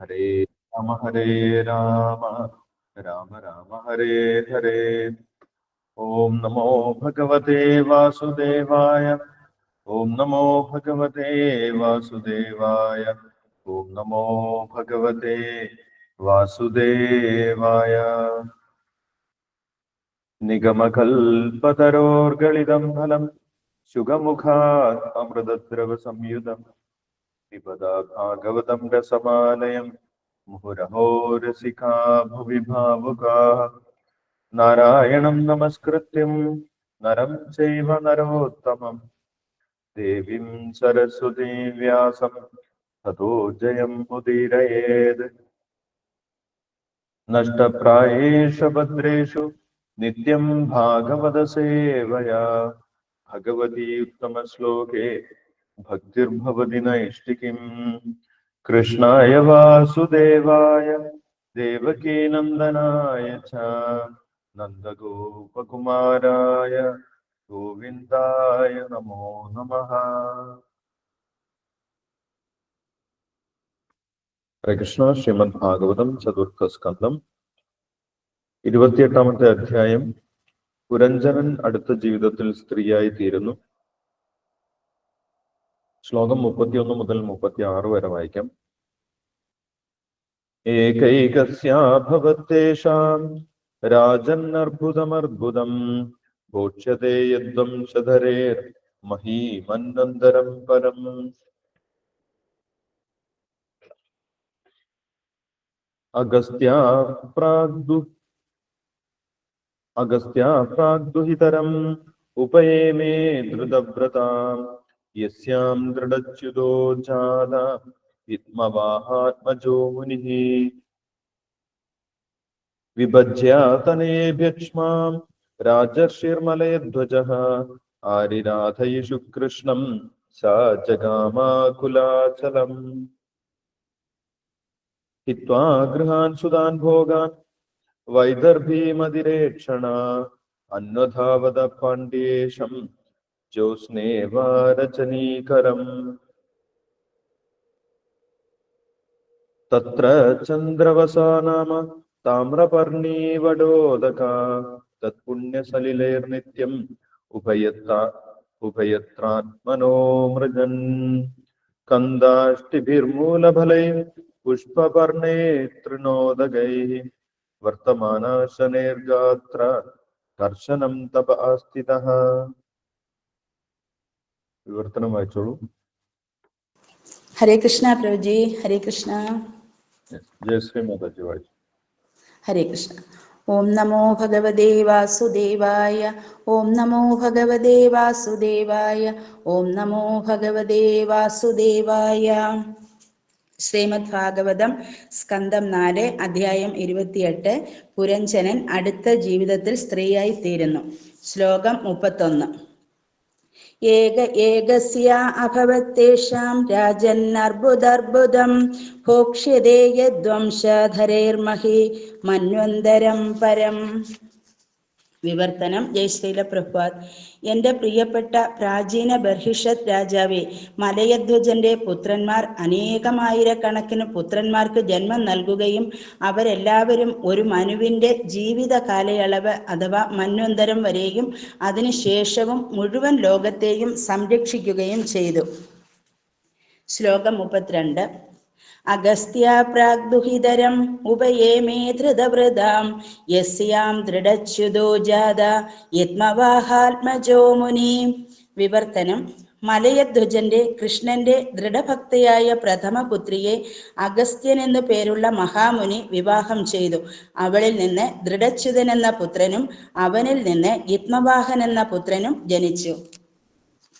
ഹരേ രാമ ഹരേ രാമ രാമ രാമ ഹരേ ഹരേ. ഓം നമോ ഭഗവതേ വാസുദേവായ ഓം നമോ ഭഗവതേ വാസുദേവായ ഓം നമോ ഭഗവതേ വാസുദേവായ. നിഗമകൽപതരോർഗളിതം ഫലം ശുഗമുഖാത് അമൃതദ്രവ സംയുതം. പിബതാ ഭാഗവതം രസമാലയം മുഹുരഹോ രസികാ ഭുവി ഭാവുകാ നാരായണം നമസ്കൃത്യം നരം ചൈവ നരോത്തമം ദേവീം സരസ്വതീ വ്യാസം തതോ ജയം മുദീരയേത് നഷ്ടപ്രായേഷു ഭദ്രേഷു നിത്യം ഭാഗവത ഭക്തിർഭവതി നൈഷ്ഠികിം കൃഷ്ണായ വാസുദേവായ ദേവകീനന്ദനായ ച നന്ദഗോപകുമാരായ ഗോവിന്ദായ നമഃ ഹരേ കൃഷ്ണ ശ്രീമദ് ഭാഗവതം ചതുർത്ഥ സ്കന്ധം ഇരുപത്തിയെട്ടാമത്തെ അധ്യായം പുരഞ്ജനൻ അടുത്ത ജീവിതത്തിൽ സ്ത്രീയായി തീരുന്നു. ശ്ലോകം മുപ്പത്തിയൊന്ന് മുതൽ മുപ്പത്തി ആറ് വരെ വായിക്കാം. ഏകൈകസ്യാഭവത്തേഷാം രാജന്നർബുദമർബുദം ഭോക്ഷ്യത്തെ യദ്വംശധരേർ മഹീമന്നന്തരം പരം. അഗസ്ത്യാ പ്രാഗ്ദു അഗസ്ത്യാ പ്രാഗ്ദുഹിതരം ഉപയേമേ ധൃതവ്രതാം യസ്യാം ദൃഢച്യുതോ ജാത വിദ്മവാഹാത്മജോ മുനിഃ വിഭജ്യാതനേഭ്യക്ഷ്മാം രാജർഷിർമലയധ്വജः ആരിരാധയിഷു കൃഷ്ണം സാ ജഗാമാകുലാചലം ഹിത്വാ ഗൃഹാൻ സുതാൻ ഭോഗാൻ വൈദർഭീമതിരേക്ഷണ അന്വധാവത പാണ്ഡ്യേഷം ജ്യോത്സ്നേവാരചനീകരം തത്ര ചന്ദ്രവസാ നാമ താമ്രപർണീവടോദക തത്പുണ്യസലിലൈർനിത്യം ഉഭയത്ര ഉഭയത്രാത്മനോ മൃഗൻ കന്ദാഷ്ടിഭിർമൂലഫലൈ പുഷ്പപർണേ തൃണോദകൈ വർത്തമാനാശനൈർഗാത്ര കർശനം തപ ആസ്ഥിതഃ വിവർത്തനം വായിച്ചോളൂ. ഹരേ കൃഷ്ണ പ്രഭുജി ഹരേ കൃഷ്ണ. ജയശ്രീ മാതാജി വായിച്ചു. ഹരേ കൃഷ്ണ. ഓം നമോ ഭഗവതേ വാസുദേവായ ഓം നമോ ഭഗവതേ വാസുദേവായ ഓം നമോ ഭഗവതേ വാസുദേവായ. ശ്രീമദ് ഭാഗവതം സ്കന്ധം നാല് അധ്യായം ഇരുപത്തിയെട്ട് പുരഞ്ജനൻ അടുത്ത ജീവിതത്തിൽ സ്ത്രീയായി തീരുന്നു. ശ്ലോകം മുപ്പത്തൊന്ന്. ഏക ഏകസ്യ അഭവത്തേഷാം രാജന്നർബുദർബുദം ഭോക്ഷ്യതേ യദ്വംശധരൈർമഹി മന്വന്തരം പരം. വിവർത്തനം. ജയശ്രീല പ്രഭാത്. എന്റെ പ്രിയപ്പെട്ട പ്രാചീന ബർഹിഷത് രാജാവേ മലയധ്വജന്റെ പുത്രന്മാർ അനേകമായിരക്കണക്കിന് പുത്രന്മാർക്ക് ജന്മം നൽകുകയും അവരെല്ലാവരും ഒരു മനുവിന്റെ ജീവിത കാലയളവ് അഥവാ മന്വന്തരം വരെയും അതിനുശേഷവും മുഴുവൻ ലോകത്തെയും സംരക്ഷിക്കുകയും ചെയ്തു. ശ്ലോകം മുപ്പത്തിരണ്ട്. അഗസ്ത്യ പ്രാഗ്ദുഹിതരം ഉപയേമേ ധൃതവൃതാം യസ്യാം ദൃഢച്യുതോ ജാത യത്മവാഹാത്മജോ മുനി. വിവർത്തനം. മലയധ്വജന്റെ കൃഷ്ണന്റെ ദൃഢഭക്തയായ പ്രഥമ പുത്രിയെ അഗസ്ത്യൻ എന്നു പേരുള്ള മഹാമുനി വിവാഹം ചെയ്തു. അവളിൽ നിന്ന് ദൃഢച്യുതൻ എന്ന പുത്രനും അവനിൽ നിന്ന് യത്മവാഹൻ എന്ന പുത്രനും ജനിച്ചു.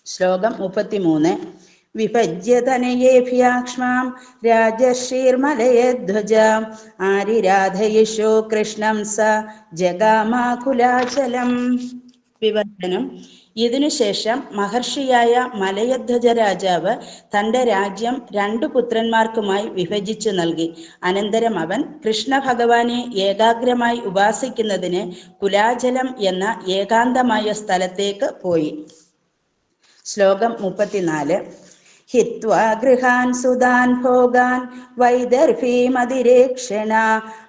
ശ്ലോകം മുപ്പത്തിമൂന്ന്. വിഭജ്യതനയേഭ്യാക്ഷ്മാം രാജശ്രീർമലയധ്വജാം ആരിരാധയിഷോ കൃഷ്ണം സ ജഗാമാകുലാചലം. വിവർത്തനം. ഇതിനുശേഷം മഹർഷിയായ മലയധ്വജ രാജാവ് തന്റെ രാജ്യം രണ്ടു പുത്രന്മാർക്കുമായി വിഭജിച്ചു നൽകി. അനന്തരം അവൻ കൃഷ്ണ ഭഗവാനെ ഏകാഗ്രമായി ഉപാസിക്കുന്നതിന് കുലാചലം എന്ന ഏകാന്തമായ സ്ഥലത്തേക്ക് പോയി. ശ്ലോകം മുപ്പത്തിനാല്. ഹിത്വാ ഗൃഹാൻ സുതാൻ ഭോഗാൻ വൈദർഭീമതിരേക്ഷണ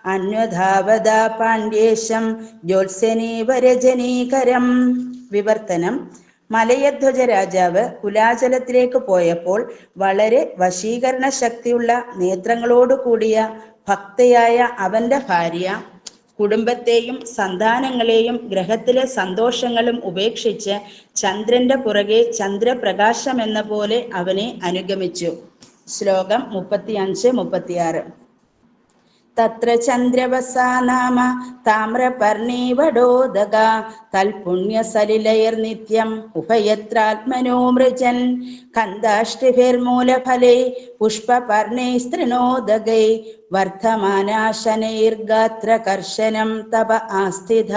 അന്വധാവത പാണ്ഡ്യേശം ജ്യോത്സനീവരജനീകരം വിവർത്തനം മലയധ്വജ രാജാവ് കുലാചലത്തിലേക്ക് പോയപ്പോൾ വളരെ വശീകരണ ശക്തിയുള്ള നേത്രങ്ങളോടുകൂടിയ ഭക്തയായ അവന്റെ ഭാര്യ കുടുംബത്തെയും സന്താനങ്ങളെയും ഗ്രഹത്തിലെ സന്തോഷങ്ങളും ഉപേക്ഷിച്ച് ചന്ദ്രന്റെ പുറകെ ചന്ദ്രപ്രകാശം എന്ന പോലെ അവനെ അനുഗമിച്ചു. ശ്ലോകം മുപ്പത്തിയഞ്ച് മുപ്പത്തിയാറ്. തത്ര ചന്ദ്രവസാ നാമ താമ്രപർണീവടോദക തൽപുണ്യസലിലയർ നിത്യം ഉഭയത്രാത്മനോ മൃജൻ. കന്ദാഷ്ടിഭിർമൂലഫലൈ പുഷ്പപർണൈ സ്ത്രിണോദകൈ വർദ്ധമാനാശനൈർഗാത്രകർശനം തപ ആസ്ഥിത.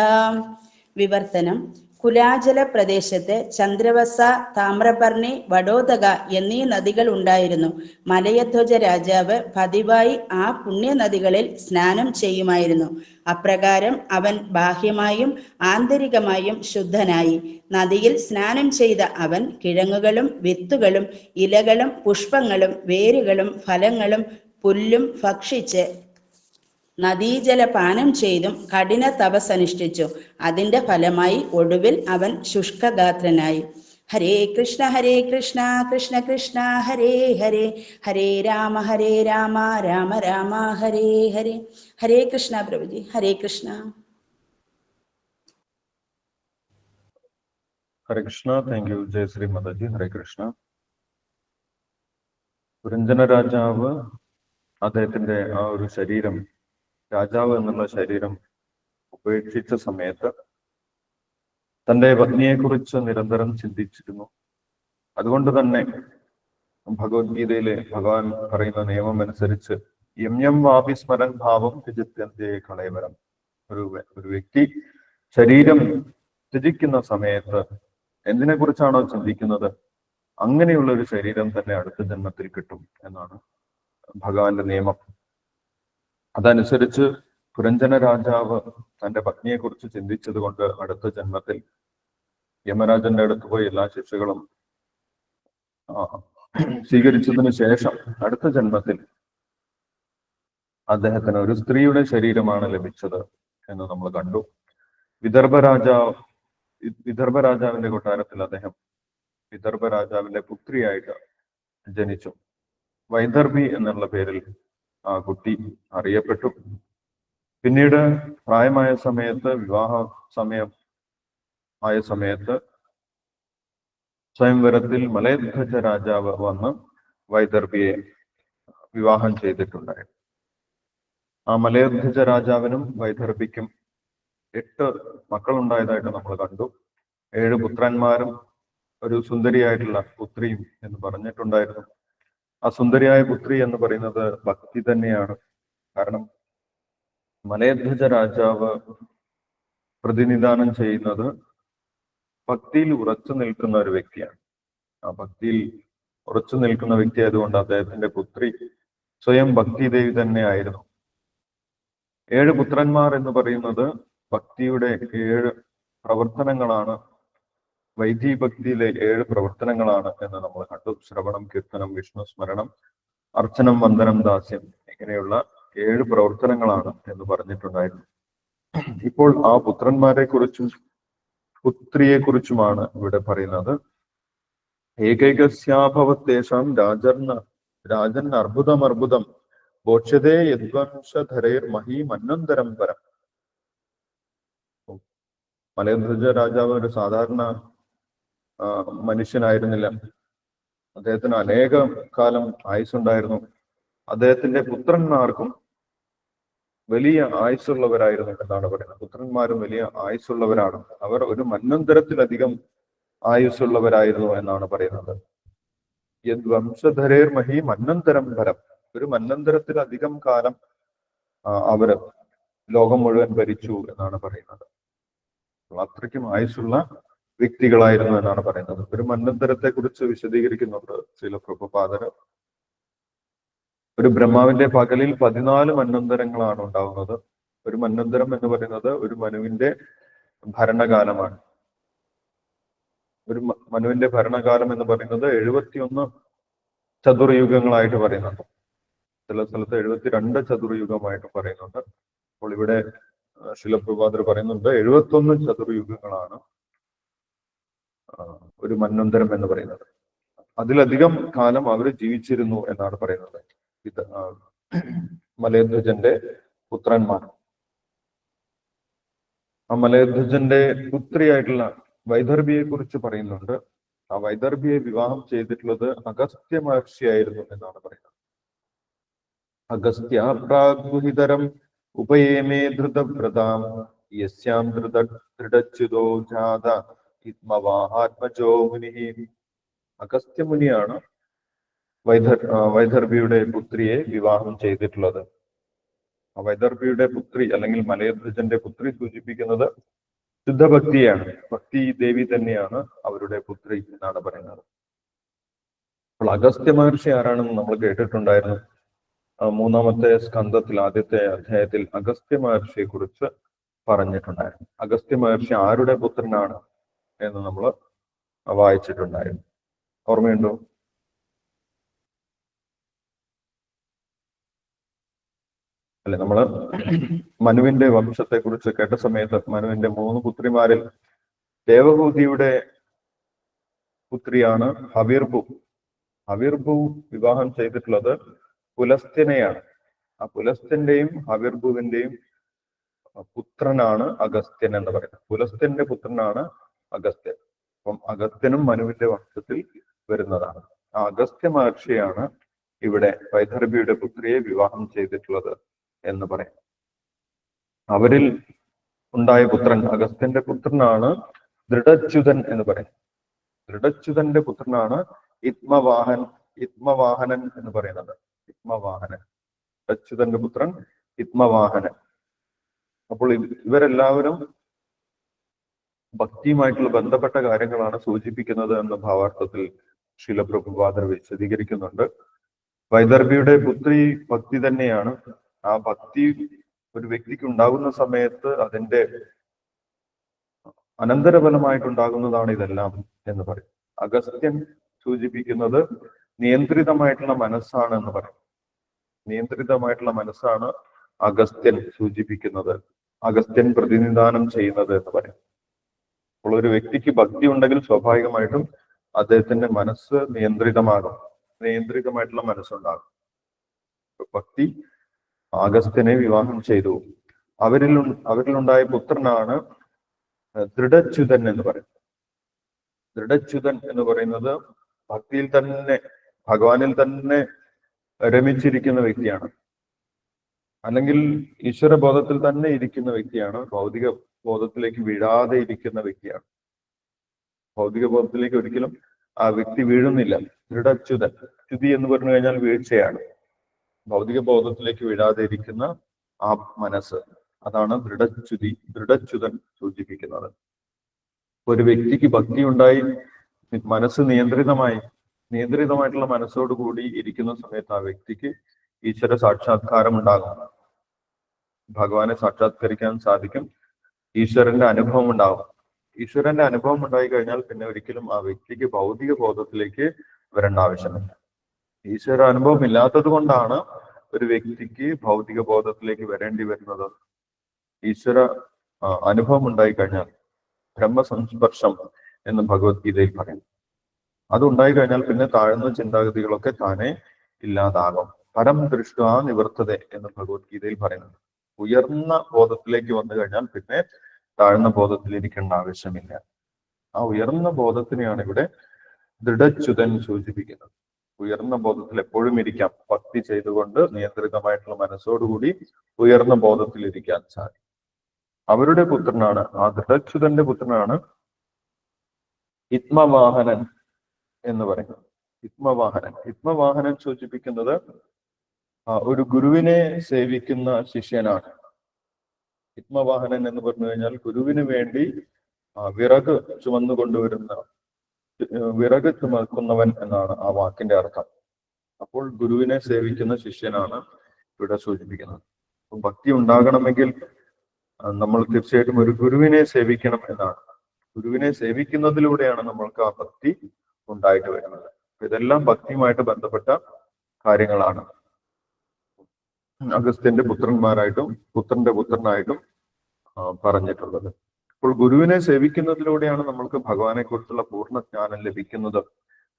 വിവർത്തനം കുലാചല പ്രദേശത്ത് ചന്ദ്രവസ താമ്രപർണി വഡോദക എന്നീ നദികൾ ഉണ്ടായിരുന്നു. മലയധ്വജ രാജാവ് പതിവായി ആ പുണ്യ നദികളിൽ സ്നാനം ചെയ്യുമായിരുന്നു. അപ്രകാരം അവൻ ബാഹ്യമായും ആന്തരികമായും ശുദ്ധനായി. നദിയിൽ സ്നാനം ചെയ്ത അവൻ കിഴങ്ങുകളും വിത്തുകളും ഇലകളും പുഷ്പങ്ങളും വേരുകളും ഫലങ്ങളും പുല്ലും ഭക്ഷിച്ച് നദീജല പാനം ചെയ്തും കഠിന തപസ്സനുഷ്ഠിച്ചു അതിന്റെ ഫലമായി ഒടുവിൽ അവൻ ശുഷ്കഗാത്രനായി. Hare Krishna Hare Krishna Krishna Krishna Hare Hare. Hare Rama Hare Rama Rama Rama Hare Hare. Hare Krishna Prabhuji Hare Krishna. Hare Krishna thank you Jayashree Madaji Hare Krishna. പുരഞ്ജന രാജാവ് അദ്ദേഹത്തിന്റെ ആ ഒരു ശരീരം രാജാവ് എന്നുള്ള ശരീരം ഉപേക്ഷിച്ച സമയത്ത് തന്റെ പത്നിയെക്കുറിച്ച് നിരന്തരം ചിന്തിച്ചിരുന്നു. അതുകൊണ്ട് തന്നെ ഭഗവത്ഗീതയിലെ ഭഗവാൻ പറയുന്ന നിയമം അനുസരിച്ച് എം എം വാപി സ്മരൻ ഭാവം ത്യജിത്യന്തേ കളയവരം. ഒരു ഒരു വ്യക്തി ശരീരം ത്യജിക്കുന്ന സമയത്ത് എന്തിനെ കുറിച്ചാണോ ചിന്തിക്കുന്നത്? അങ്ങനെയുള്ള ഒരു ശരീരം തന്നെ അടുത്ത ജന്മത്തിൽ കിട്ടും എന്നാണ് ഭഗവാന്റെ നിയമം. അതനുസരിച്ച് പുരഞ്ജന രാജാവ് തന്റെ പത്നിയെ കുറിച്ച് ചിന്തിച്ചത് കൊണ്ട് അടുത്ത ജന്മത്തിൽ യമരാജന്റെ അടുത്ത് പോയി എല്ലാ ശിക്ഷകളും സ്വീകരിച്ചതിന് ശേഷം അടുത്ത ജന്മത്തിൽ അദ്ദേഹത്തിന് ഒരു സ്ത്രീയുടെ ശരീരമാണ് ലഭിച്ചത് എന്ന് നമ്മൾ കണ്ടു. വിദർഭ രാജാവ് വിദർഭ രാജാവിന്റെ കൊട്ടാരത്തിൽ അദ്ദേഹം വിദർഭ രാജാവിന്റെ പുത്രിയായിട്ട് ജനിച്ചു. വൈദർഭി എന്നുള്ള പേരിൽ ആ കുട്ടി അറിയപ്പെട്ടു. പിന്നീട് പ്രായമായ സമയത്ത് വിവാഹ സമയം ആയ സമയത്ത് സ്വയംവരത്തിൽ മലയധ്വജ രാജാവ് വന്ന് വൈദർഭിയെ വിവാഹം ചെയ്തിട്ടുണ്ടായിരുന്നു ആ മലയധ്വജ രാജാവിനും വൈദർഭിക്കും എട്ട് മക്കളുണ്ടായതായിട്ട് നമ്മൾ കണ്ടു. ഏഴ് പുത്രന്മാരും ഒരു സുന്ദരിയായിട്ടുള്ള പുത്രിയും എന്ന് പറഞ്ഞിട്ടുണ്ടായിരുന്നു. ആ സുന്ദരിയായ പുത്രി എന്ന് പറയുന്നത് ഭക്തി തന്നെയാണ്. കാരണം മലയധ്വജ രാജാവ് പ്രതിനിധാനം ചെയ്യുന്നത് ഭക്തിയിൽ ഉറച്ചു നിൽക്കുന്ന ഒരു വ്യക്തിയാണ്. ആ ഭക്തിയിൽ ഉറച്ചു നിൽക്കുന്ന വ്യക്തി ആയതുകൊണ്ട് അദ്ദേഹത്തിന്റെ പുത്രി സ്വയം ഭക്തി ദേവി തന്നെയായിരുന്നു ഏഴ് പുത്രന്മാർ എന്ന് പറയുന്നത് ഭക്തിയുടെ ഏഴ് പ്രവർത്തനങ്ങളാണ് വൈദി ഭക്തിയിലെ ഏഴ് പ്രവർത്തനങ്ങളാണ് എന്ന് നമ്മൾ കണ്ടു. ശ്രവണം കീർത്തനം വിഷ്ണു സ്മരണം അർച്ചനം വന്ദനം ദാസ്യം ഇങ്ങനെയുള്ള ഏഴ് പ്രവർത്തനങ്ങളാണ് എന്ന് പറഞ്ഞിട്ടുണ്ടായിരുന്നു. ഇപ്പോൾ ആ പുത്രന്മാരെ കുറിച്ചും പുത്രിയെ കുറിച്ചുമാണ് ഇവിടെ പറയുന്നത്. ഏകൈകസ്യാഭവത്തേഷാം രാജർന്ന രാജൻ അർബുദം അർബുദം ബോക്ഷതേ യദ്വംശധരേർ മഹീ മന്നന്തരം പരം. മലയധ്വജ രാജാവ് ഒരു സാധാരണ മനുഷ്യനായിരുന്നില്ല. അദ്ദേഹത്തിന് അനേക കാലം ആയുസ്സുണ്ടായിരുന്നു. അദ്ദേഹത്തിന്റെ പുത്രന്മാർക്കും വലിയ ആയുസ്സുള്ളവരായിരുന്നു എന്നാണ് പറയുന്നത്. പുത്രന്മാരും വലിയ ആയുസ്സുള്ളവരാണ്. അവർ ഒരു മന്നന്തരത്തിലധികം ആയുസ്സുള്ളവരായിരുന്നു എന്നാണ് പറയുന്നത്. വംശധരേർ മഹി മന്നന്തരം ഭരം. ഒരു മന്നന്തരത്തിലധികം കാലം അവർ ലോകം മുഴുവൻ ഭരിച്ചു എന്നാണ് പറയുന്നത്. അത്രയ്ക്കും ആയുസ്സുള്ള വ്യക്തികളായിരുന്നു എന്നാണ് പറയുന്നത്. ഒരു മന്നന്തരത്തെ കുറിച്ച് വിശദീകരിക്കുന്നുണ്ട് ചില പ്രഭുപാദര് ഒരു ബ്രഹ്മാവിന്റെ പകലിൽ പതിനാല് മന്നന്തരങ്ങളാണ് ഉണ്ടാവുന്നത്. ഒരു മന്നന്തരം എന്ന് പറയുന്നത് ഒരു മനുവിന്റെ ഭരണകാലമാണ്. ഒരു മനുവിന്റെ ഭരണകാലം എന്ന് പറയുന്നത് എഴുപത്തിയൊന്ന് ചതുർയുഗങ്ങളായിട്ട് പറയുന്നുണ്ട്. ചില സ്ഥലത്ത് എഴുപത്തിരണ്ട് ചതുർയുഗമായിട്ട് പറയുന്നുണ്ട്. അപ്പോൾ ഇവിടെ ശിലപ്രഭാതർ പറയുന്നുണ്ട് എഴുപത്തൊന്ന് ചതുർയുഗങ്ങളാണ്. ഒരു മന്വന്തരം എന്ന് പറയുന്നത്. അതിലധികം കാലം അവർ ജീവിച്ചിരുന്നു എന്നാണ് പറയുന്നത്. ഇത് മലയധ്വജന്റെ പുത്രന്മാർ. ആ മലയധ്വജന്റെ പുത്രിയായിട്ടുള്ള വൈദർഭിയെ കുറിച്ച് പറയുന്നുണ്ട്. ആ വൈദർഭിയെ വിവാഹം ചെയ്തിട്ടുള്ളത് അഗസ്ത്യ മഹർഷിയായിരുന്നു എന്നാണ് പറയുന്നത്. അഗസ്ത്യ പ്രാഗുഹിതരം ഉപയേമേ ധൃതവ്രതാം. യസ്യാം ധൃത ദൃഢച്യുതോ ജാത. ആത്മജോ മുനി അഗസ്ത്യമുനിയാണ് വൈദർ വൈദർഭിയുടെ പുത്രിയെ വിവാഹം ചെയ്തിട്ടുള്ളത്. വൈദർഭിയുടെ പുത്രി അല്ലെങ്കിൽ മലയധ്വജന്റെ പുത്രി സൂചിപ്പിക്കുന്നത് ശുദ്ധഭക്തിയാണ്. ഭക്തി ദേവി തന്നെയാണ് അവരുടെ പുത്രി എന്നാണ് പറയുന്നത്. അപ്പോൾ അഗസ്ത്യ മഹർഷി ആരാണെന്ന് നമ്മൾ കേട്ടിട്ടുണ്ടായിരുന്നു. മൂന്നാമത്തെ സ്കന്ധത്തിൽ ആദ്യത്തെ അധ്യായത്തിൽ അഗസ്ത്യ മഹർഷിയെ കുറിച്ച് പറഞ്ഞിട്ടുണ്ടായിരുന്നു. അഗസ്ത്യ മഹർഷി ആരുടെ പുത്രനാണ്? എന്ന് നമ്മൾ വായിച്ചിട്ടുണ്ടായിരുന്നു. ഓർമ്മയുണ്ടോ? അല്ലെ നമ്മൾ മനുവിന്റെ വംശത്തെ കുറിച്ച് കേട്ട സമയത്ത് മനുവിന്റെ മൂന്ന് പുത്രിമാരിൽ ദേവഭൂതിയുടെ പുത്രിയാണ് ഹവീർഭു ഹവീർഭു വിവാഹം ചെയ്തിട്ടുള്ളത് പുലസ്ത്യനെയാണ്. ആ പുലസ്ത്യന്റെയും ഹവീർഭുവിന്റെയും പുത്രനാണ് അഗസ്ത്യൻ എന്ന് പറയുന്നത്. പുലസ്ത്യന്റെ പുത്രനാണ് അഗസ്ത്യൻ. അപ്പം അഗസ്ത്യനും മനുവിന്റെ വംശത്തിൽ വരുന്നതാണ്. ആ അഗസ്ത്യ മഹർഷിയാണ് ഇവിടെ വൈദർഭിയുടെ പുത്രിയെ വിവാഹം ചെയ്തിട്ടുള്ളത് എന്ന് പറയാം അവരിൽ ഉണ്ടായ പുത്രൻ അഗസ്ത്യന്റെ പുത്രനാണ് ദൃഢച്യുതൻ എന്ന് പറയും ദൃഢച്യുതന്റെ പുത്രനാണ് ഇത്മവാഹൻ ഇത്മവാഹനൻ എന്ന് പറയുന്നത്. ഇത്മവാഹനൻ. ദൃഢച്യുതന്റെ പുത്രൻ ഇത്മവാഹനൻ. അപ്പോൾ ഇവ- ഇവരെല്ലാവരും ഭക്തിയുമായിട്ടുള്ള ബന്ധപ്പെട്ട കാര്യങ്ങളാണ് സൂചിപ്പിക്കുന്നത് എന്ന ഭാവാർത്ഥത്തിൽ ശിലപ്രഭുപാദർ വിശദീകരിക്കുന്നുണ്ട്. വൈദർഭിയുടെ പുത്രി ഭക്തി തന്നെയാണ്. ആ ഭക്തി ഒരു വ്യക്തിക്ക് ഉണ്ടാകുന്ന സമയത്ത് അതിന്റെ അനന്തരഫലമായിട്ടുണ്ടാകുന്നതാണ് ഇതെല്ലാം എന്ന് പറയും. അഗസ്ത്യൻ സൂചിപ്പിക്കുന്നത് നിയന്ത്രിതമായിട്ടുള്ള മനസ്സാണ് എന്ന് പറയും. നിയന്ത്രിതമായിട്ടുള്ള മനസ്സാണ് അഗസ്ത്യൻ സൂചിപ്പിക്കുന്നത്. അഗസ്ത്യൻ പ്രതിനിധാനം ചെയ്യുന്നത് എന്ന് പറയും. അപ്പോൾ ഒരു വ്യക്തിക്ക് ഭക്തി ഉണ്ടെങ്കിൽ സ്വാഭാവികമായിട്ടും അദ്ദേഹത്തിന്റെ മനസ്സ് നിയന്ത്രിതമാകും. നിയന്ത്രിതമായിട്ടുള്ള മനസ്സുണ്ടാകും. ഭക്തി ആഗസ്ത്യനെ വിവാഹം ചെയ്തു. അവരിൽ അവരിലുണ്ടായ പുത്രനാണ് ദൃഢച്യുതൻ എന്ന് പറയുന്നത്. ദൃഢച്യുതൻ എന്ന് പറയുന്നത് ഭക്തിയിൽ തന്നെ ഭഗവാനിൽ തന്നെ രമിച്ചിരിക്കുന്ന വ്യക്തിയാണ്. അല്ലെങ്കിൽ ഈശ്വര ബോധത്തിൽ തന്നെ ഇരിക്കുന്ന വ്യക്തിയാണ് ഭൗതിക ബോധത്തിലേക്ക് വീഴാതെ ഇരിക്കുന്ന വ്യക്തിയാണ്. ഭൗതിക ബോധത്തിലേക്ക് ഒരിക്കലും ആ വ്യക്തി വീഴുന്നില്ല. ദൃഢച്യുതൻ. ച്യുതി എന്ന് പറഞ്ഞു കഴിഞ്ഞാൽ വീഴ്ചയാണ്. ഭൗതിക ബോധത്തിലേക്ക് വീഴാതെ ഇരിക്കുന്ന ആ മനസ്സ്. അതാണ് ദൃഢച്യുതി. ദൃഢച്യുതൻ സൂചിപ്പിക്കുന്നത്. ഒരു വ്യക്തിക്ക് ഭക്തി ഉണ്ടായി മനസ്സ് നിയന്ത്രിതമായി നിയന്ത്രിതമായിട്ടുള്ള മനസ്സോടുകൂടി ഇരിക്കുന്ന സമയത്ത് ആ വ്യക്തിക്ക് ഈശ്വര സാക്ഷാത്കാരം ഉണ്ടാകും ഭഗവാനെ സാക്ഷാത്കരിക്കാൻ സാധിക്കും. ഈശ്വരന്റെ അനുഭവം ഉണ്ടാവും. ഈശ്വരന്റെ അനുഭവം ഉണ്ടായി കഴിഞ്ഞാൽ പിന്നെ ഒരിക്കലും ആ വ്യക്തിക്ക് ഭൗതിക ബോധത്തിലേക്ക് വരേണ്ട ആവശ്യമില്ല. ഈശ്വര അനുഭവം ഇല്ലാത്തത് കൊണ്ടാണ് ഒരു വ്യക്തിക്ക് ഭൗതിക ബോധത്തിലേക്ക് വരേണ്ടി വരുന്നത്. ഈശ്വര അനുഭവം ഉണ്ടായി കഴിഞ്ഞാൽ ബ്രഹ്മസംസ്പർശം എന്ന് ഭഗവത്ഗീതയിൽ പറയും. അത് ഉണ്ടായി കഴിഞ്ഞാൽ പിന്നെ താഴ്ന്ന ചിന്താഗതികളൊക്കെ താനെ ഇല്ലാതാകും. പരം ദൃഷ്ട നിവർത്തത എന്ന് ഭഗവത്ഗീതയിൽ പറയുന്നുണ്ട്. ഉയർന്ന ബോധത്തിലേക്ക് വന്നു കഴിഞ്ഞാൽ പിന്നെ താഴ്ന്ന ബോധത്തിൽ ഇരിക്കേണ്ട ആവശ്യമില്ല. ആ ഉയർന്ന ബോധത്തിനെയാണ് ഇവിടെ ദൃഢച്യുതൻ സൂചിപ്പിക്കുന്നത്. ഉയർന്ന ബോധത്തിൽ എപ്പോഴും ഇരിക്കാം. ഭക്തി ചെയ്തുകൊണ്ട് നിയന്ത്രിതമായിട്ടുള്ള മനസ്സോടുകൂടി ഉയർന്ന ബോധത്തിൽ ഇരിക്കാൻ സാധിക്കും. അവരുടെ പുത്രനാണ് ആ ദൃഢച്യുതന്റെ പുത്രനാണ് ഇത്മവാഹനൻ എന്ന് പറയുന്നത്. ഇത്മവാഹനൻ. ഇത്മവാഹനൻ സൂചിപ്പിക്കുന്നത് ഒരു ഗുരുവിനെ സേവിക്കുന്ന ശിഷ്യനാണ്. ഇത്മവാഹനൻ എന്ന് പറഞ്ഞു കഴിഞ്ഞാൽ ഗുരുവിന് വേണ്ടി വിറക് ചുമന്നു കൊണ്ടുവരുന്ന വിറക് ചുമക്കുന്നവൻ എന്നാണ് ആ വാക്കിന്റെ അർത്ഥം. അപ്പോൾ ഗുരുവിനെ സേവിക്കുന്ന ശിഷ്യനാണ് ഇവിടെ സൂചിപ്പിക്കുന്നത്. അപ്പം ഭക്തി ഉണ്ടാകണമെങ്കിൽ നമ്മൾ തീർച്ചയായിട്ടും ഒരു ഗുരുവിനെ സേവിക്കണം എന്നാണ്. ഗുരുവിനെ സേവിക്കുന്നതിലൂടെയാണ് നമ്മൾക്ക് ആ ഭക്തി ഉണ്ടായിട്ട് വരുന്നത്. ഇതെല്ലാം ഭക്തിയുമായിട്ട് ബന്ധപ്പെട്ട കാര്യങ്ങളാണ്. അഗസ്ത്യന്റെ പുത്രന്മാരായിട്ടും പുത്രന്റെ പുത്രനായിട്ടും പറഞ്ഞിട്ടുള്ളത്. അപ്പോൾ ഗുരുവിനെ സേവിക്കുന്നതിലൂടെയാണ് നമ്മൾക്ക് ഭഗവാനെ കുറിച്ചുള്ള പൂർണ ജ്ഞാനം ലഭിക്കുന്നത്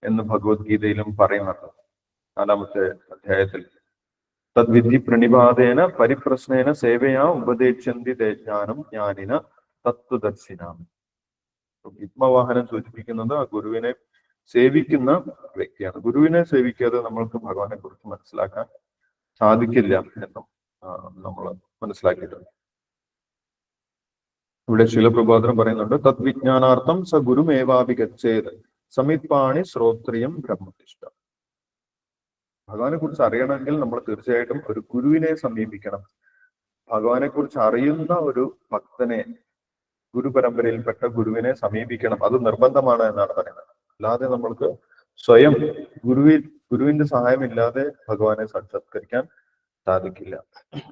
എന്ന് ഭഗവത്ഗീതയിലും പറയുന്നുണ്ട്. നാലാമത്തെ അധ്യായത്തിൽ. തദ്വിധി പ്രണിപാതേന പരിപ്രശ്നേന സേവയാ ഉപദേശന്തി ജ്ഞാനം ജ്ഞാനിന തത്വദർശിനാം ആത്മവാഹനം സൂചിപ്പിക്കുന്നത് ആ ഗുരുവിനെ സേവിക്കുന്ന വ്യക്തിയാണ്. ഗുരുവിനെ സേവിക്കാതെ നമ്മൾക്ക് ഭഗവാനെ കുറിച്ച് മനസ്സിലാക്കാൻ സാധിക്കില്ല എന്നും നമ്മൾ മനസ്സിലാക്കിയിട്ടുണ്ട്. ഇവിടെ ശിലപ്രഭാതനം പറയുന്നുണ്ട് തദ്വിജ്ഞാനാർത്ഥം സ ഗുരുമേവാഭിഗച്ഛേത് സമിത്പാണി ശ്രോത്രിയം ബ്രഹ്മനിഷ്ഠ ഭഗവാനെ കുറിച്ച് അറിയണമെങ്കിൽ നമ്മൾ തീർച്ചയായിട്ടും ഒരു ഗുരുവിനെ സമീപിക്കണം. ഭഗവാനെ കുറിച്ച് അറിയുന്ന ഒരു ഭക്തനെ ഗുരു പരമ്പരയിൽപ്പെട്ട ഗുരുവിനെ സമീപിക്കണം. അത് നിർബന്ധമാണ് എന്നാണ് പറയുന്നത്. അല്ലാതെ നമ്മൾക്ക് സ്വയം ഗുരുവിൽ ഗുരുവിന്റെ സഹായമില്ലാതെ ഭഗവാനെ സാക്ഷാത്കരിക്കാൻ സാധിക്കില്ല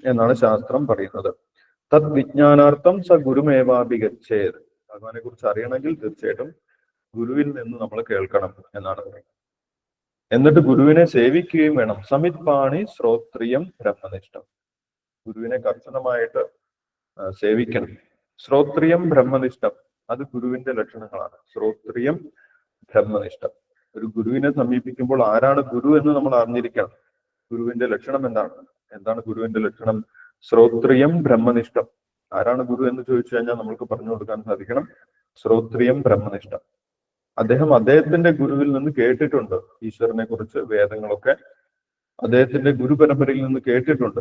എന്നാണ് ശാസ്ത്രം പറയുന്നത്. തത് വിജ്ഞാനാർത്ഥം സ ഗുരുമേവാഭിഗച്ഛേത്. ഭഗവാനെ കുറിച്ച് അറിയണമെങ്കിൽ തീർച്ചയായിട്ടും ഗുരുവിൽ നിന്ന് നമ്മൾ കേൾക്കണം എന്നാണ് പറയുന്നത്. എന്നിട്ട് ഗുരുവിനെ സേവിക്കുകയും വേണം. സമിത് പാണി ശ്രോത്രിയം ബ്രഹ്മനിഷ്ഠം. ഗുരുവിനെ കർശനമായിട്ട് സേവിക്കണം. ശ്രോത്രിയം ബ്രഹ്മനിഷ്ഠം. അത് ഗുരുവിന്റെ ലക്ഷണങ്ങളാണ്. ശ്രോത്രിയം ബ്രഹ്മനിഷ്ഠം. ഒരു ഗുരുവിനെ സമീപിക്കുമ്പോൾ ആരാണ് ഗുരു എന്ന് നമ്മൾ അറിഞ്ഞിരിക്കണം. ഗുരുവിന്റെ ലക്ഷണം എന്താണ്? എന്താണ് ഗുരുവിന്റെ ലക്ഷണം? ശ്രോത്രിയം ബ്രഹ്മനിഷ്ഠം. ആരാണ് ഗുരു എന്ന് ചോദിച്ചു കഴിഞ്ഞാൽ നമ്മൾക്ക് പറഞ്ഞു കൊടുക്കാൻ സാധിക്കണം. ശ്രോത്രിയം ബ്രഹ്മനിഷ്ഠം. അദ്ദേഹം അദ്ദേഹത്തിന്റെ ഗുരുവിൽ നിന്ന് കേട്ടിട്ടുണ്ട്. ഈശ്വരനെ കുറിച്ച് വേദങ്ങളൊക്കെ അദ്ദേഹത്തിന്റെ ഗുരു പരമ്പരയിൽ നിന്ന് കേട്ടിട്ടുണ്ട്.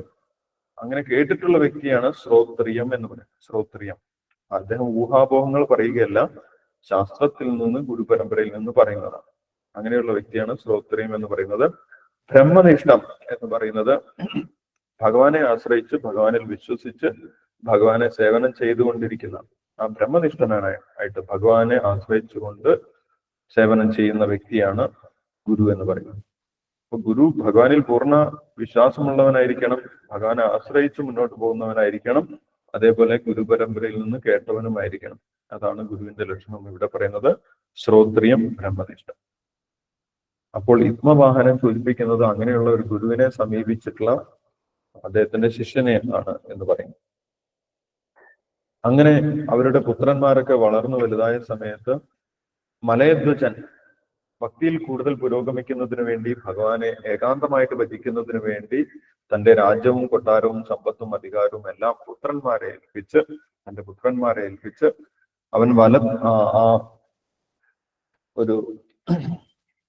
അങ്ങനെ കേട്ടിട്ടുള്ള വ്യക്തിയാണ് ശ്രോത്രിയം എന്ന് പറയുന്നത്. ശ്രോത്രിയം. അദ്ദേഹം ഊഹാപോഹങ്ങൾ പറയുകയല്ല ശാസ്ത്രത്തിൽ നിന്ന് ഗുരു പരമ്പരയിൽ നിന്ന് പറയുന്നതാണ്. അങ്ങനെയുള്ള വ്യക്തിയാണ് ശ്രോത്രിയം എന്ന് പറയുന്നത്. ബ്രഹ്മനിഷ്ഠം എന്ന് പറയുന്നത് ഭഗവാനെ ആശ്രയിച്ച് ഭഗവാനിൽ വിശ്വസിച്ച് ഭഗവാനെ സേവനം ചെയ്തുകൊണ്ടിരിക്കുന്ന ആ ബ്രഹ്മനിഷ്ഠനാണ് ആയിട്ട് ഭഗവാനെ ആശ്രയിച്ചുകൊണ്ട് സേവനം ചെയ്യുന്ന വ്യക്തിയാണ് ഗുരു എന്ന് പറയുന്നത്. അപ്പൊ ഗുരു ഭഗവാനിൽ പൂർണ വിശ്വാസമുള്ളവനായിരിക്കണം ഭഗവാനെ ആശ്രയിച്ച് മുന്നോട്ട് പോകുന്നവനായിരിക്കണം അതേപോലെ ഗുരു പരമ്പരയിൽ നിന്ന് കേട്ടവനുമായിരിക്കണം. അതാണ് ഗുരുവിന്റെ ലക്ഷണം ഇവിടെ പറയുന്നത്. ശ്രോത്രിയം ബ്രഹ്മനിഷ്ഠം. അപ്പോൾ ഇത്മവാഹനം സൂചിപ്പിക്കുന്നത് അങ്ങനെയുള്ള ഒരു ഗുരുവിനെ സമീപിച്ചിട്ടുള്ള അദ്ദേഹത്തിന്റെ ശിഷ്യനെ എന്നാണ് എന്ന് പറയും. അങ്ങനെ അവരുടെ പുത്രന്മാരൊക്കെ വളർന്നു വലുതായ സമയത്ത് മലയധ്വജൻ ഭക്തിയിൽ കൂടുതൽ പുരോഗമിക്കുന്നതിന് വേണ്ടി ഭഗവാനെ ഏകാന്തമായിട്ട് ഭജിക്കുന്നതിന് വേണ്ടി തന്റെ രാജ്യവും കൊട്ടാരവും സമ്പത്തും അധികാരവും എല്ലാം പുത്രന്മാരെ ഏൽപ്പിച്ച് തന്റെ പുത്രന്മാരെ ഏൽപ്പിച്ച് അവൻ വല ആ ഒരു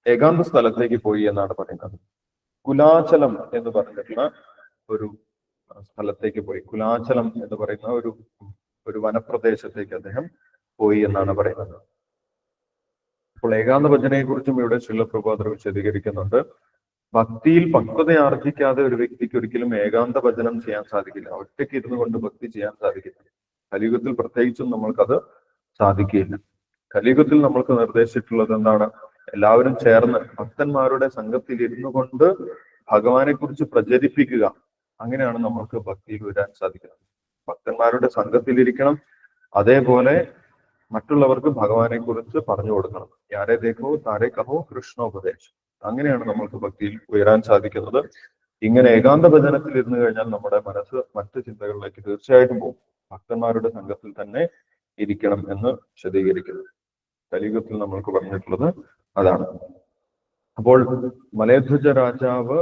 ഏകാന്ത സ്ഥലത്തേക്ക് പോയി എന്നാണ് പറയുന്നത്. കുലാചലം എന്ന് പറയുന്ന ഒരു സ്ഥലത്തേക്ക് പോയി. കുലാചലം എന്ന് പറയുന്ന ഒരു ഒരു വനപ്രദേശത്തേക്ക് അദ്ദേഹം പോയി എന്നാണ് പറയുന്നത്. അപ്പോൾ ഏകാന്ത ഭജനയെ കുറിച്ചും ഇവിടെ ശിലപ്രഭാതർ വിശദീകരിക്കുന്നുണ്ട്. ഭക്തിയിൽ പക്വത ആർജിക്കാതെ ഒരു വ്യക്തിക്ക് ഒരിക്കലും ഏകാന്ത ഭജനം ചെയ്യാൻ സാധിക്കില്ല. ഒറ്റയ്ക്ക് ഇരുന്നു കൊണ്ട് ഭക്തി ചെയ്യാൻ സാധിക്കില്ല. കലിയുഗത്തിൽ പ്രത്യേകിച്ചും നമ്മൾക്കത് സാധിക്കില്ല. കലിയുഗത്തിൽ നമ്മൾക്ക് നിർദ്ദേശിച്ചിട്ടുള്ളത് എന്താണ്? എല്ലാവരും ചേർന്ന് ഭക്തന്മാരുടെ സംഘത്തിൽ ഇരുന്നു കൊണ്ട് ഭഗവാനെ കുറിച്ച് പ്രചരിപ്പിക്കുക. അങ്ങനെയാണ് നമ്മൾക്ക് ഭക്തിയിൽ വരാൻ സാധിക്കുന്നത്. ഭക്തന്മാരുടെ സംഘത്തിലിരിക്കണം അതേപോലെ മറ്റുള്ളവർക്ക് ഭഗവാനെ കുറിച്ച് പറഞ്ഞു കൊടുക്കണം. യാരെ ദേഖോ താരെ കഹോ കൃഷ്ണോപദേശം അങ്ങനെയാണ് നമ്മൾക്ക് ഭക്തിയിൽ ഉയരാൻ സാധിക്കുന്നത്. ഇങ്ങനെ ഏകാന്ത ഭജനത്തിൽ ഇരുന്ന് കഴിഞ്ഞാൽ നമ്മുടെ മനസ്സ് മറ്റു ചിന്തകളിലേക്ക് തീർച്ചയായിട്ടും പോകും. ഭക്തന്മാരുടെ സംഘത്തിൽ തന്നെ ഇരിക്കണം എന്ന് വിശദീകരിക്കുന്നു. കലിയുഗത്തിൽ നമ്മൾക്ക് പറഞ്ഞിട്ടുള്ളത് അതാണ്. അപ്പോൾ മലയധ്വജ രാജാവ്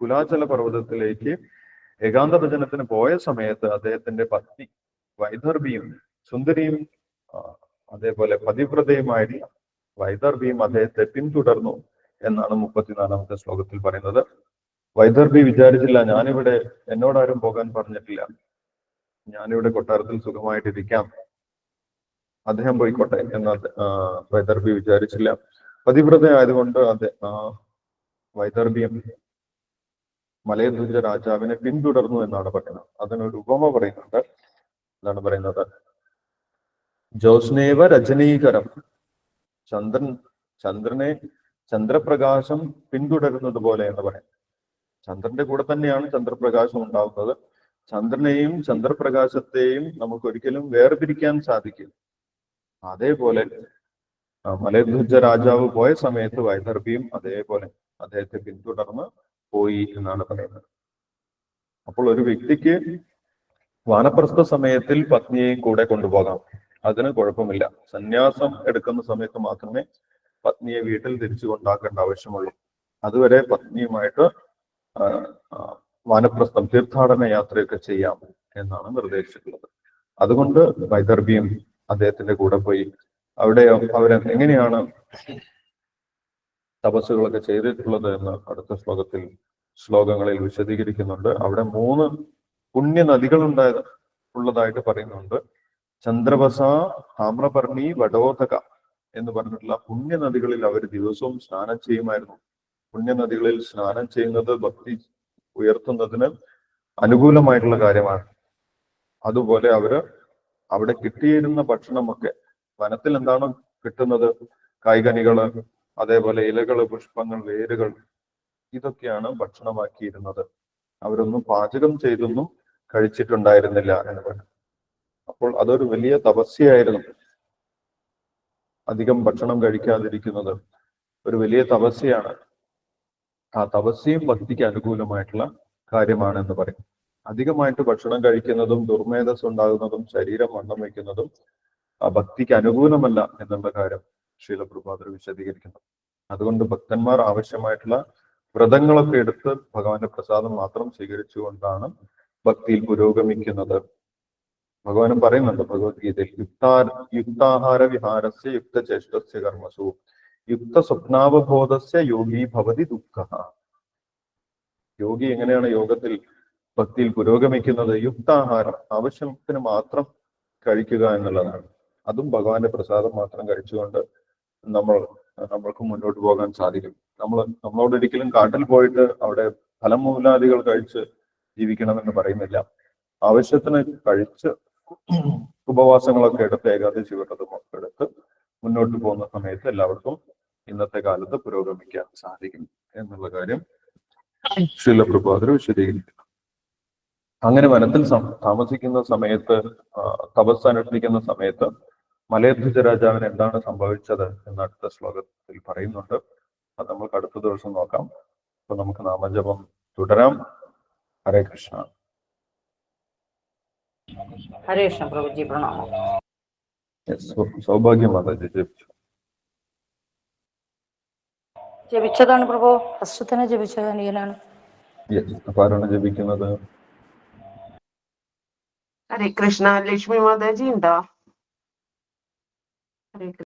കുലാചല പർവതത്തിലേക്ക് ഏകാന്ത ഭജനത്തിന് പോയ സമയത്ത് അദ്ദേഹത്തിന്റെ പത്നി വൈദർഭിയും സുന്ദരിയും അതേപോലെ പതിവ്രതയുമായി വൈദർഭിയും അദ്ദേഹത്തെ പിന്തുടർന്നു എന്നാണ് മുപ്പത്തിനാലാമത്തെ ശ്ലോകത്തിൽ പറയുന്നത്. വൈദർഭി വിചാരിച്ചില്ല ഞാനിവിടെ എന്നോടാരും പോകാൻ പറഞ്ഞിട്ടില്ല. ഞാനിവിടെ കൊട്ടാരത്തിൽ സുഖമായിട്ടിരിക്കാം. അദ്ദേഹം പോയിക്കോട്ടെ എന്ന് വൈദർഭി വിചാരിച്ചില്ല. പതിവ്രത ആയതുകൊണ്ട് അതെ വൈദർഭ്യം മലയധ്വജ രാജാവിനെ പിന്തുടർന്നു എന്നാണ് പറയുന്നത്. അതിനൊരു ഉപമ പറയുന്നുണ്ട്. എന്താണ് പറയുന്നത്? ജോസ്നേവ രജനീകരം. ചന്ദ്രൻ ചന്ദ്രനെ ചന്ദ്രപ്രകാശം പിന്തുടരുന്നത് പോലെ എന്ന് പറയാം. ചന്ദ്രന്റെ കൂടെ തന്നെയാണ് ചന്ദ്രപ്രകാശം ഉണ്ടാകുന്നത് ചന്ദ്രനെയും ചന്ദ്രപ്രകാശത്തെയും നമുക്ക് ഒരിക്കലും വേർതിരിക്കാൻ സാധിക്കും അതേപോലെ മലയധ്വജ രാജാവ് പോയ സമയത്ത് വൈദർഭിയും അതേപോലെ അദ്ദേഹത്തെ പിന്തുടർന്ന് പോയി എന്നാണ് പറയുന്നത്. അപ്പോൾ ഒരു വ്യക്തിക്ക് വാനപ്രസ്ഥ സമയത്തിൽ പത്നിയെയും കൂടെ കൊണ്ടുപോകാം. അതിന് കുഴപ്പമില്ല. സന്യാസം എടുക്കുന്ന സമയത്ത് മാത്രമേ പത്നിയെ വീട്ടിൽ തിരിച്ചു കൊണ്ടാക്കേണ്ട ആവശ്യമുള്ളൂ. അതുവരെ പത്നിയുമായിട്ട് വാനപ്രസ്ഥം തീർത്ഥാടന യാത്രയൊക്കെ ചെയ്യാം എന്നാണ് നിർദ്ദേശിച്ചിട്ടുള്ളത്. അതുകൊണ്ട് വൈദർഭിയും അദ്ദേഹത്തിന്റെ കൂടെ പോയി അവിടെ അവരെ എങ്ങനെയാണ് തപസ്സുകളൊക്കെ ചെയ്തിട്ടുള്ളത് എന്ന് അടുത്ത ശ്ലോകത്തിൽ ശ്ലോകങ്ങളിൽ വിശദീകരിക്കുന്നുണ്ട്. അവിടെ മൂന്ന് പുണ്യ നദികൾ ഉണ്ടായ ഉള്ളതായിട്ട് പറയുന്നുണ്ട്. ചന്ദ്രവസ താമ്രപർണി വടോധക എന്ന് പറഞ്ഞിട്ടുള്ള പുണ്യ നദികളിൽ അവർ ദിവസവും സ്നാനം ചെയ്യുമായിരുന്നു. പുണ്യ നദികളിൽ സ്നാനം ചെയ്യുന്നത് ഭക്തി ഉയർത്തുന്നതിന് അനുകൂലമായിട്ടുള്ള കാര്യമാണ്. അതുപോലെ അവർ അവിടെ കിട്ടിയിരുന്ന ഭക്ഷണമൊക്കെ വനത്തിൽ എന്താണ് കിട്ടുന്നത്? കായ്കനികൾ അതേപോലെ ഇലകൾ പുഷ്പങ്ങൾ വേരുകൾ ഇതൊക്കെയാണ് ഭക്ഷണമാക്കിയിരുന്നത്. അവരൊന്നും പാചകം ചെയ്തൊന്നും കഴിച്ചിട്ടുണ്ടായിരുന്നില്ല എന്ന് പറഞ്ഞു. അപ്പോൾ അതൊരു വലിയ തപസ്യയായിരുന്നു. അധികം ഭക്ഷണം കഴിക്കാതിരിക്കുന്നത് ഒരു വലിയ തപസ്യയാണ്. ആ തപസ്യയും ഭക്തിക്ക് അനുകൂലമായിട്ടുള്ള കാര്യമാണ് എന്ന് പറയും. അധികമായിട്ട് ഭക്ഷണം കഴിക്കുന്നതും ദുർമേധസ് ഉണ്ടാകുന്നതും ശരീരം വണ്ണം വയ്ക്കുന്നതും ഭക്തിക്ക് അനുകൂലമല്ല എന്നുള്ള കാര്യം ശീലപ്രഭാതർ വിശദീകരിക്കുന്നു. അതുകൊണ്ട് ഭക്തന്മാർ ആവശ്യമായിട്ടുള്ള വ്രതങ്ങളൊക്കെ എടുത്ത് ഭഗവാന്റെ പ്രസാദം മാത്രം സ്വീകരിച്ചുകൊണ്ടാണ് ഭക്തിയിൽ പുരോഗമിക്കുന്നത്. ഭഗവാനും പറയുന്നുണ്ട് ഭഗവത്ഗീതയിൽ യുക്താ യുക്താഹാര വിഹാരസ്യ യുക്തചേഷ്ടസ്യ കർമ്മസു യുക്ത സ്വപ്നാവബോധസ്യ യോഗി ഭവതി ദുഃഖ. യോഗി എങ്ങനെയാണ് യോഗത്തിൽ ഭക്തിയിൽ പുരോഗമിക്കുന്നത്? യുക്താഹാരം ആവശ്യത്തിന് മാത്രം കഴിക്കുക എന്നുള്ളതാണ്. അതും ഭഗവാന്റെ പ്രസാദം മാത്രം കഴിച്ചുകൊണ്ട് നമ്മൾ നമ്മൾക്ക് മുന്നോട്ട് പോകാൻ സാധിക്കും. നമ്മൾ നമ്മളോട് ഒരിക്കലും കാട്ടിൽ പോയിട്ട് അവിടെ ഫലമൂലാദികൾ കഴിച്ച് ജീവിക്കണമെന്ന് പറയുന്നില്ല. ആവശ്യത്തിന് കഴിച്ച് ഉപവാസങ്ങളൊക്കെ എടുത്ത് ഏകാദശി വ്രതം എടുത്ത് മുന്നോട്ട് പോകുന്ന സമയത്ത് എല്ലാവർക്കും ഇന്നത്തെ കാലത്ത് പുരോഗമിക്കാൻ സാധിക്കും എന്നുള്ള കാര്യം ശീലപ്രഭാതർ വിശദീകരിക്കുന്നു. അങ്ങനെ വനത്തിൽ താമസിക്കുന്ന സമയത്ത് തപസ് അനുഷ്ഠിക്കുന്ന സമയത്ത് മലയധ്വജ രാജാവിന് എന്താണ് സംഭവിച്ചത് എന്ന് അടുത്ത ശ്ലോകത്തിൽ പറയുന്നുണ്ട്. അത് നമുക്ക് അടുത്ത ദിവസം നോക്കാം. അപ്പൊ നമുക്ക് നാമജപം തുടരാം. ഹരേ കൃഷ്ണ. ഹരേ കൃഷ്ണ പ്രഭുജി പ്രണാമം. സൗഭാഗ്യം മാതാജി ജപിച്ചു. ജപിച്ചതാണ് പ്രഭു. തന്നെ ജപിച്ചത് അനിയനാണ്. അപ്പൊ ആരാണ് ജപിക്കുന്നത്? ഹരേ കൃഷ്ണ ലക്ഷ്മി മാതാജി ഉണ്ടോ? ഹരേ